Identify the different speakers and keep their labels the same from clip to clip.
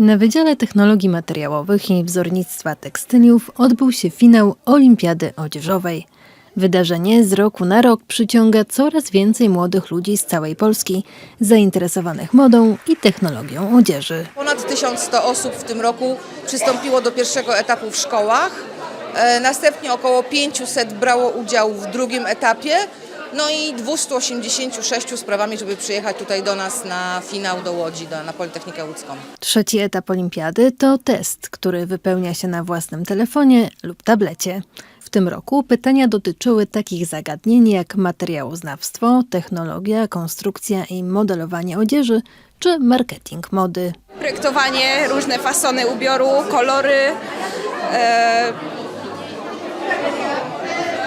Speaker 1: Na Wydziale Technologii Materiałowych i Wzornictwa Tekstyliów odbył się finał Olimpiady Odzieżowej. Wydarzenie z roku na rok przyciąga coraz więcej młodych ludzi z całej Polski zainteresowanych modą i technologią odzieży.
Speaker 2: Ponad 1100 osób w tym roku przystąpiło do pierwszego etapu w szkołach. E, Następnie około 500 brało udział w drugim etapie. No i 286 sprawami, żeby przyjechać tutaj do nas na finał do Łodzi, do, na Politechnikę Łódzką.
Speaker 1: Trzeci etap olimpiady to test, który wypełnia się na własnym telefonie lub tablecie. W tym roku pytania dotyczyły takich zagadnień jak materiałoznawstwo, technologia, konstrukcja i modelowanie odzieży czy marketing mody.
Speaker 3: projektowanie, różne fasony ubioru, kolory, e,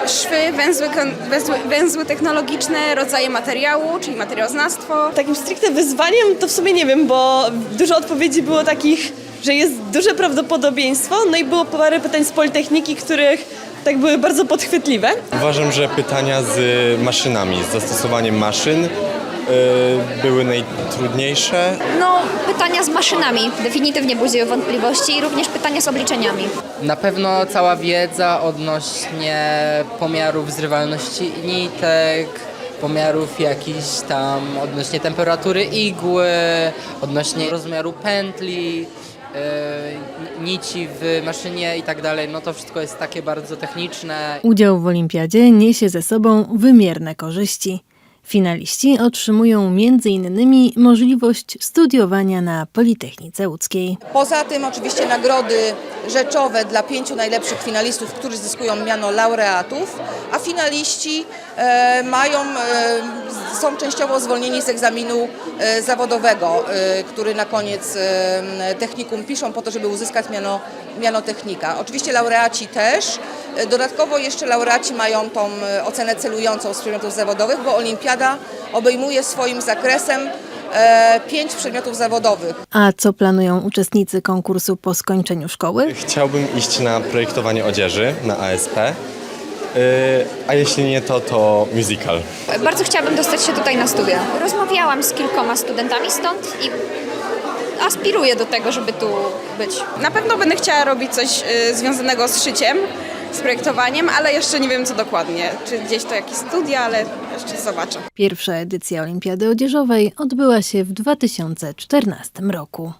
Speaker 3: szwy, węzły, węzły, węzły technologiczne, rodzaje materiału, czyli materiałoznawstwo.
Speaker 4: Takim stricte wyzwaniem to w sumie nie wiem, bo dużo odpowiedzi było takich, że jest duże prawdopodobieństwo, no i było parę pytań z Politechniki, których tak były bardzo podchwytliwe.
Speaker 5: Uważam, że pytania z maszynami, z zastosowaniem maszyn były najtrudniejsze.
Speaker 6: No, pytania z maszynami definitywnie budziły wątpliwości i również pytania z obliczeniami.
Speaker 7: Na pewno cała wiedza odnośnie pomiarów zrywalności nitek, pomiarów jakichś tam odnośnie temperatury igły, odnośnie rozmiaru pętli, yy, nici w maszynie i tak dalej. No to wszystko jest takie bardzo techniczne.
Speaker 1: Udział w olimpiadzie niesie ze sobą wymierne korzyści. Finaliści otrzymują m.in. możliwość studiowania na Politechnice Łódzkiej.
Speaker 2: Poza tym oczywiście nagrody rzeczowe dla pięciu najlepszych finalistów, którzy zyskują miano laureatów, a finaliści e, mają, e, są częściowo zwolnieni z egzaminu e, zawodowego, który na koniec technikum piszą po to, żeby uzyskać miano, miano technika. Oczywiście laureaci też. E, Dodatkowo jeszcze laureaci mają tą e, ocenę celującą z przedmiotów zawodowych, bo olimpiada obejmuje swoim zakresem e, pięć przedmiotów zawodowych.
Speaker 1: A co planują uczestnicy konkursu po skończeniu szkoły?
Speaker 5: Chciałbym iść na projektowanie odzieży na ASP, y, a jeśli nie to, to musical.
Speaker 6: Bardzo chciałabym dostać się tutaj na studia. Rozmawiałam z kilkoma studentami stąd i aspiruję do tego, żeby tu być.
Speaker 3: Na pewno będę chciała robić coś e, związanego z szyciem, z projektowaniem, ale jeszcze nie wiem co dokładnie. Czy gdzieś to jakieś studia, ale jeszcze zobaczę.
Speaker 1: Pierwsza edycja Olimpiady Odzieżowej odbyła się w 2014 roku.